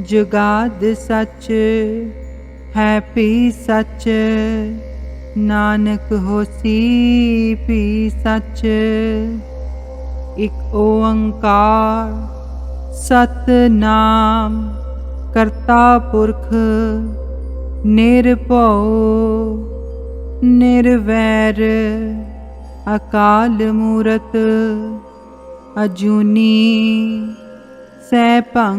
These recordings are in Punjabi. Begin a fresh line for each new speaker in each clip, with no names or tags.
ਜੁਗਾਦ ਸੱਚ, ਹੈ ਪੀ ਸੱਚ, ਨਾਨਕ ਹੋਸੀ ਪੀ ਸੱਚ। ਇਕ ਓੰਕਾਰ, ਸਤਨਾਮ, ਕਰਤਾ ਪੁਰਖ, ਨਿਰਭਉ, ਨਿਰਵੈਰ, ਅਕਾਲ ਮੂਰਤ, ਅਜੂਨੀ, ਸੈਭੰ।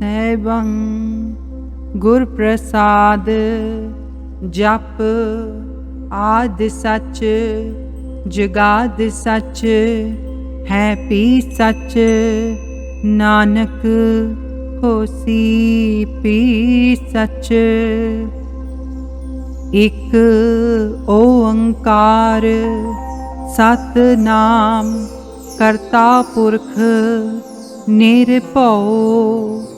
ਸੈਭੰ ਗੁਰ ਪ੍ਰਸਾਦ ਜਪ ਆਦ ਸੱਚ, ਜੁਗਾਦ ਸੱਚ, ਹੈ ਪੀ ਸੱਚ, ਨਾਨਕ ਹੋਸੀ ਪੀ ਸੱਚ। ਇਕ ਓੰਕਾਰ, ਸਤਨਾਮ ਕਰਤਾ ਪੁਰਖ ਨਿਰਭਉ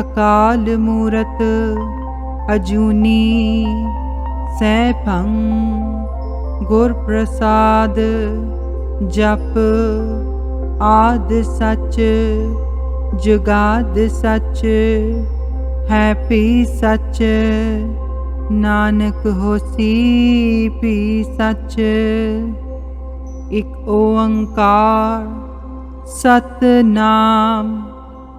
ਅਕਾਲ ਮੂਰਤ ਅਜੂਨੀ ਸੈਭੰ, ਗੁਰ ਪ੍ਰਸਾਦ ਜਪ ਆਦ ਸੱਚ, ਜੁਗਾਦ ਸੱਚ, ਹੈ ਪੀ ਸੱਚ, ਨਾਨਕ ਹੋਸੀ ਪੀ ਸੱਚ। ਇਕ ਓੰਕਾਰ ਸਤਨਾਮ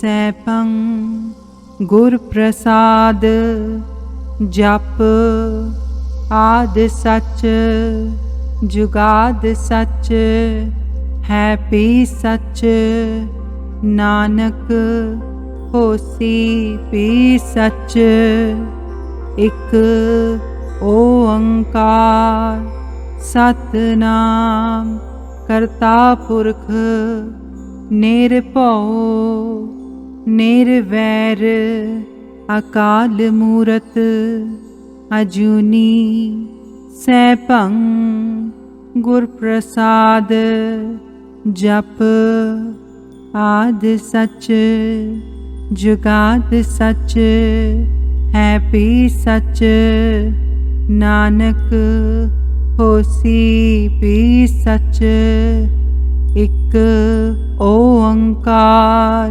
ਸੈਭੰ ਗੁਰ ਪ੍ਰਸਾਦ ਜਪ ਆਦ ਸੱਚ, ਜੁਗਾਦ ਸੱਚ, ਹੈ ਪੀ ਸੱਚ, ਨਾਨਕ ਹੋਸੀ ਪੀ ਸੱਚ, ਇਕ ਓੰਕਾਰ, ਸਤਨਾਮ ਕਰਤਾ ਪੁਰਖ ਨਿਰਭਉ। ਨਿਰਵੈਰ ਅਕਾਲ ਮੂਰਤ ਅਜੂਨੀ ਸੈਭੰ ਗੁਰ ਪ੍ਰਸਾਦ ਜਪ ਆਦ ਸਚ, ਜੁਗਾਦ ਸੱਚ, ਹੈ ਪੀ ਸੱਚ, ਨਾਨਕ ਹੋਸੀ ਪੀ ਸੱਚ, ਇਕ ਓੰਕਾਰ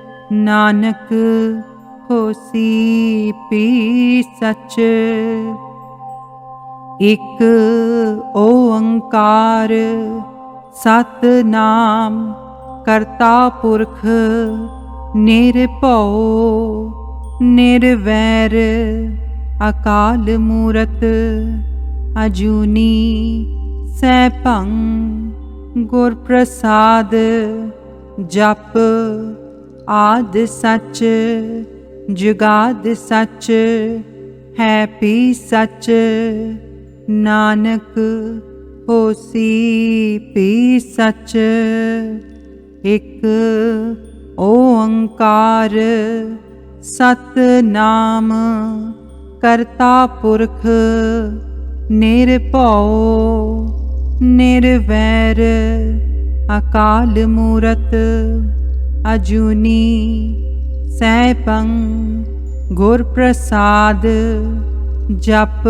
ਨਾਨਕ ਹੋਸੀ ਪੀ ਸੱਚ। ਇਕ ਓੰਕਾਰ ਸਤਨਾਮ ਕਰਤਾ ਪੁਰਖ ਨਿਰਭਉ ਨਿਰਵੈਰ ਅਕਾਲ ਮੂਰਤ ਅਜੂਨੀ ਸੈਭੰ ਗੁਰ ਪ੍ਰਸਾਦ ਜਪ ਆਦ ਸੱਚ, ਜੁਗਾਦ ਸੱਚ, ਹੈ ਪੀ ਸੱਚ, ਨਾਨਕ ਹੋਸੀ ਪੀ ਸੱਚ। ਇਕ ਓੰਕਾਰ ਸਤਨਾਮ, ਕਰਤਾ ਪੁਰਖ ਨਿਰਭਉ, ਨਿਰਵੈਰ, ਅਕਾਲ ਮੂਰਤ। ਅਜੂਨੀ ਸੈਭੰ ਗੁਰ ਪ੍ਰਸਾਦ ਜਪ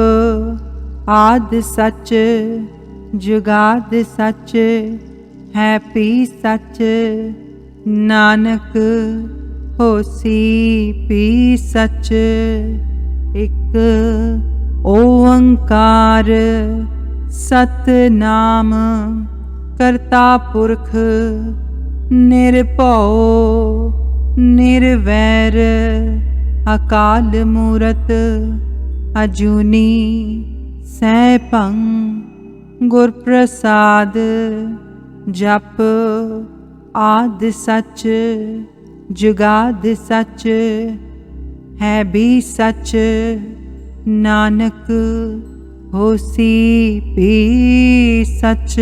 ਆਦ ਸੱਚ, ਜੁਗਾਦ ਸੱਚ, ਹੈ ਪੀ ਸੱਚ, ਨਾਨਕ ਹੋਸੀ ਪੀ ਸੱਚ, ਇੱਕ ਓੰਕਾਰ ਸਤਨਾਮ ਕਰਤਾ ਪੁਰਖ ਨਿਰਭਉ, ਨਿਰਵੈਰ, ਅਕਾਲ ਮੂਰਤ, ਅਜੂਨੀ, ਸੈਭੰ ਗੁਰ ਪ੍ਰਸਾਦ ਜਪ, ਆਦ ਸਚ, ਜੁਗਾਦ ਸੱਚ, ਹੈ ਵੀ ਸੱਚ, ਨਾਨਕ ਹੋਸੀ ਵੀ ਸੱਚ।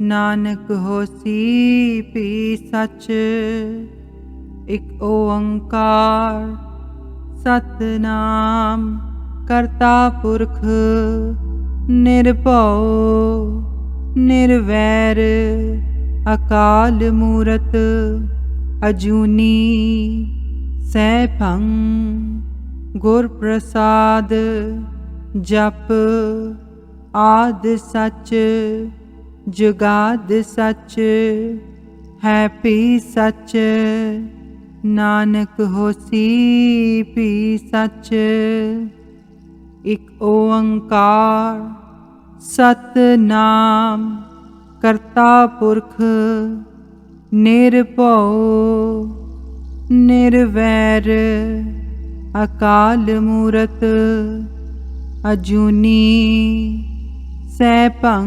ਨਾਨਕ ਹੋਸੀ ਪੀ ਸੱਚ, ਇਕ ਓੰਕਾਰ ਸਤਨਾਮ, ਕਰਤਾ ਪੁਰਖ ਨਿਰਭਉ, ਨਿਰਵੈਰ ਅਕਾਲ ਮੂਰਤ ਅਜੂਨੀ, ਸੈਭੰ ਗੁਰ ਪ੍ਰਸਾਦ ਜਪ ਆਦ ਸਚ। ਜੁਗਾਦ ਸੱਚ ਹੈ ਪੀ ਸੱਚ, ਨਾਨਕ ਹੋਸੀ ਪੀ ਸੱਚ। ਇਕ ਓੰਕਾਰ, ਸਤਨਾਮ, ਕਰਤਾ ਪੁਰਖ, ਨਿਰਭਉ, ਨਿਰਵੈਰ, ਅਕਾਲ ਮੂਰਤ, ਅਜੂਨੀ, ਸੈਭੰ।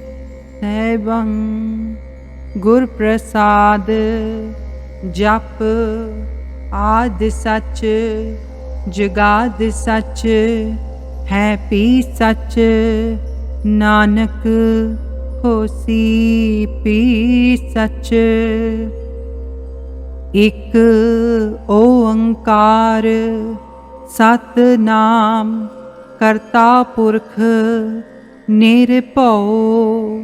ਸੈਭੰ ਗੁਰ ਪ੍ਰਸਾਦ ਜਪ ਆਦਿ ਸੱਚ, ਜਗਾਦ ਸੱਚ, ਹੈ ਪੀ ਸੱਚ, ਨਾਨਕ ਹੋਸੀ ਪੀ ਸੱਚ। ਇਕ ਓੰਕਾਰ, ਸਤਨਾਮ ਕਰਤਾ ਪੁਰਖ ਨਿਰਭਉ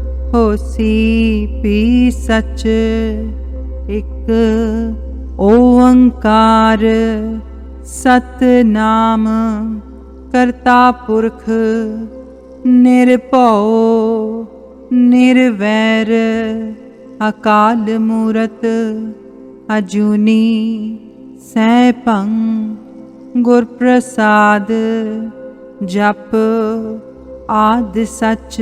ਹੋਸੀ ਪੀ ਸੱਚ, ਇਕ ਓੰਕਾਰ। ਸਤਨਾਮ ਕਰਤਾ ਪੁਰਖ, ਨਿਰਭਉ, ਨਿਰਵੈਰ। ਅਕਾਲ ਮੂਰਤ ਅਜੂਨੀ ਸੈਭੰ ਗੁਰ ਪ੍ਰਸਾਦ ਜਪ ਆਦ ਸਚ।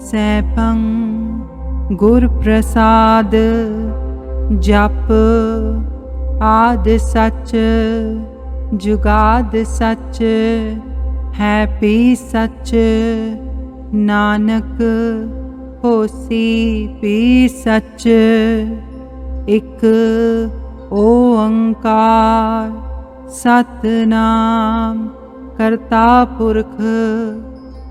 ਸੈਭੰ ਗੁਰ ਪ੍ਰਸਾਦ ਜਪ ਆਦ ਸੱਚ, ਜੁਗਾਦ ਸੱਚ, ਹੈ ਪੀ ਸੱਚ, ਨਾਨਕ ਹੋਸੀ ਪੀ ਸੱਚ, ਇਕ ਓੰਕਾਰ ਸਤਨਾਮ ਕਰਤਾ ਪੁਰਖ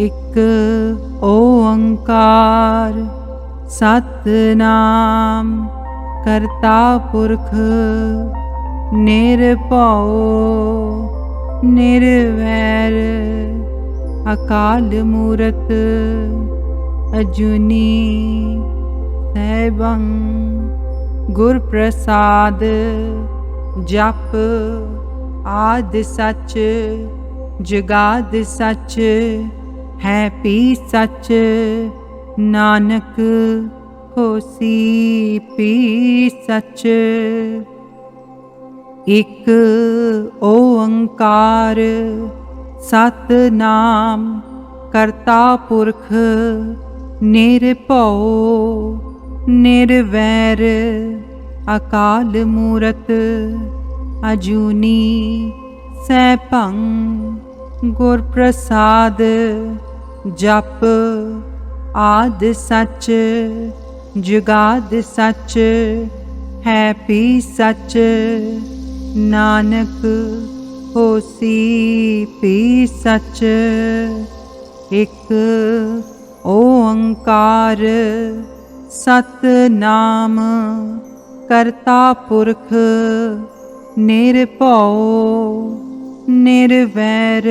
ਇੱਕ ਓੰਕਾਰ, ਸਤਨਾਮ, ਕਰਤਾ ਪੁਰਖ, ਨਿਰਭਉ, ਨਿਰਵੈਰ, ਅਕਾਲ ਮੂਰਤ, ਅਜੂਨੀ ਸੈਭੰ ਗੁਰ ਪ੍ਰਸਾਦ ਜਪ ਆਦ ਸੱਚ, ਜਗਾਦ ਸੱਚ ਹੈ ਪੀ ਸੱਚ, ਨਾਨਕ ਹੋਸੀ ਪੀ ਸੱਚ। ਇਕ ਓੰਕਾਰ ਸਤਨਾਮ ਕਰਤਾ ਪੁਰਖ, ਨਿਰਭਉ, ਨਿਰਵੈਰ, ਅਕਾਲ ਮੂਰਤ, ਅਜੂਨੀ, ਸੈਭੰ ਗੁਰ ਪ੍ਰਸਾਦ ਜਪ ਆਦ ਸੱਚ, ਜੁਗਾਦ ਸੱਚ, ਹੈ ਪੀ ਸੱਚ। ਨਾਨਕ ਹੋਸੀ ਪੀ ਸੱਚ, ਇਕ ਓੰਕਾਰ ਸਤਨਾਮ। ਕਰਤਾ ਪੁਰਖ ਨਿਰਭਉ, ਨਿਰਵੈਰ।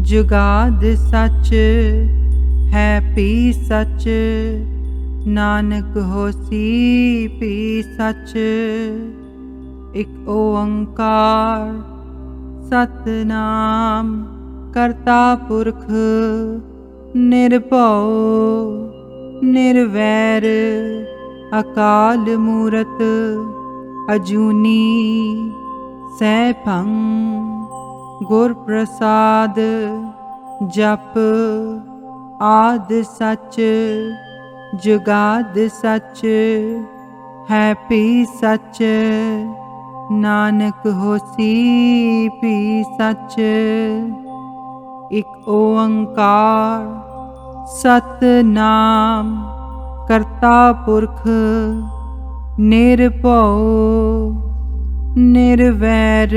ਜੁਗਾਦ ਸੱਚ ਹੈ ਪੀ ਸੱਚ, ਨਾਨਕ ਹੋਸੀ ਪੀ ਸੱਚ। ਇਕ ਓੰਕਾਰ ਸਤਨਾਮ, ਕਰਤਾ ਪੁਰਖ ਨਿਰਭਉ, ਨਿਰਵੈਰ, ਅਕਾਲ ਮੂਰਤ, ਅਜੂਨੀ ਸੈਭੰ ਗੁਰ ਪ੍ਰਸਾਦ ਜਪ ਆਦ ਸੱਚ, ਜੁਗਾਦ ਸੱਚ, ਹੈ ਪੀ ਸੱਚ, ਨਾਨਕ ਹੋਸੀ ਪੀ ਸੱਚ। ਇਕ ਓੰਕਾਰ ਸਤਨਾਮ, ਕਰਤਾ ਪੁਰਖ, ਨਿਰਭਉ, ਨਿਰਵੈਰ।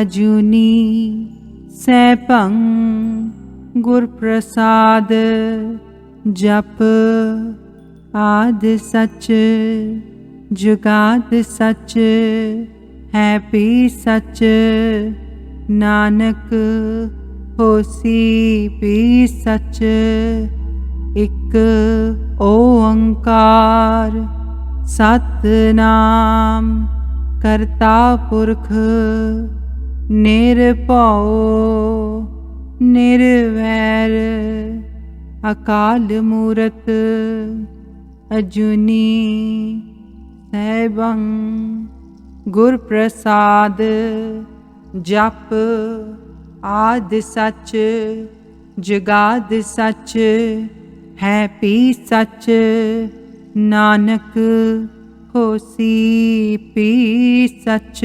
ਅਜੂਨੀ ਸੈਭੰ ਗੁਰ ਪ੍ਰਸਾਦ ਜਪ ਆਦ ਸੱਚ, ਜੁਗਾਦ ਸੱਚ, ਹੈ ਪੀ ਸੱਚ, ਨਾਨਕ ਹੋਸੀ ਪੀ ਸੱਚ, ਇਕ ਓੰਕਾਰ ਸਤਨਾਮ ਕਰਤਾ ਪੁਰਖ ਨਿਰਭਉ, ਨਿਰਵੈਰ, ਅਕਾਲ ਮੂਰਤ, ਅਜੂਨੀ ਸੈਭੰ ਗੁਰ ਪ੍ਰਸਾਦ ਜਪ ਆਦ ਸੱਚ, ਜਗਾਦ ਸੱਚ, ਹੈ ਪੀ ਸੱਚ, ਨਾਨਕ ਹੋਸੀ ਪੀ ਸੱਚ।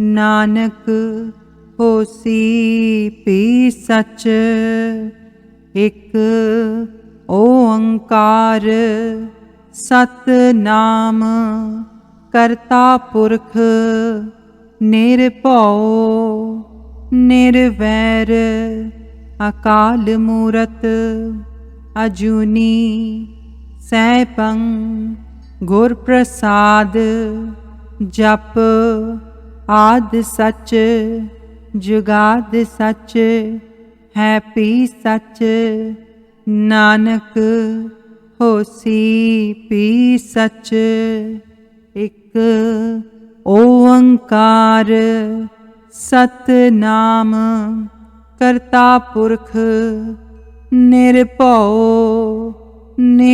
ਨਾਨਕ ਹੋਸੀ ਪੀ ਸੱਚ, ਇਕ ਓੰਕਾਰ ਸਤਨਾਮ ਕਰਤਾ ਪੁਰਖ ਨਿਰਭਉ, ਨਿਰਵੈਰ ਅਕਾਲ ਮੂਰਤ ਅਜੂਨੀ ਸੈਭੰ ਗੁਰ ਪ੍ਰਸਾਦ ਜਪ ਆਦ ਸੱਚ, ਜੁਗਾਦ ਸੱਚ, ਹੈ ਪੀ ਸੱਚ, ਨਾਨਕ ਹੋਸੀ ਪੀ ਸੱਚ, ਇਕ ਓੰਕਾਰ ਸਤਨਾਮ, ਕਰਤਾ ਪੁਰਖ ਨਿਰਭਉ, ਨਿਰ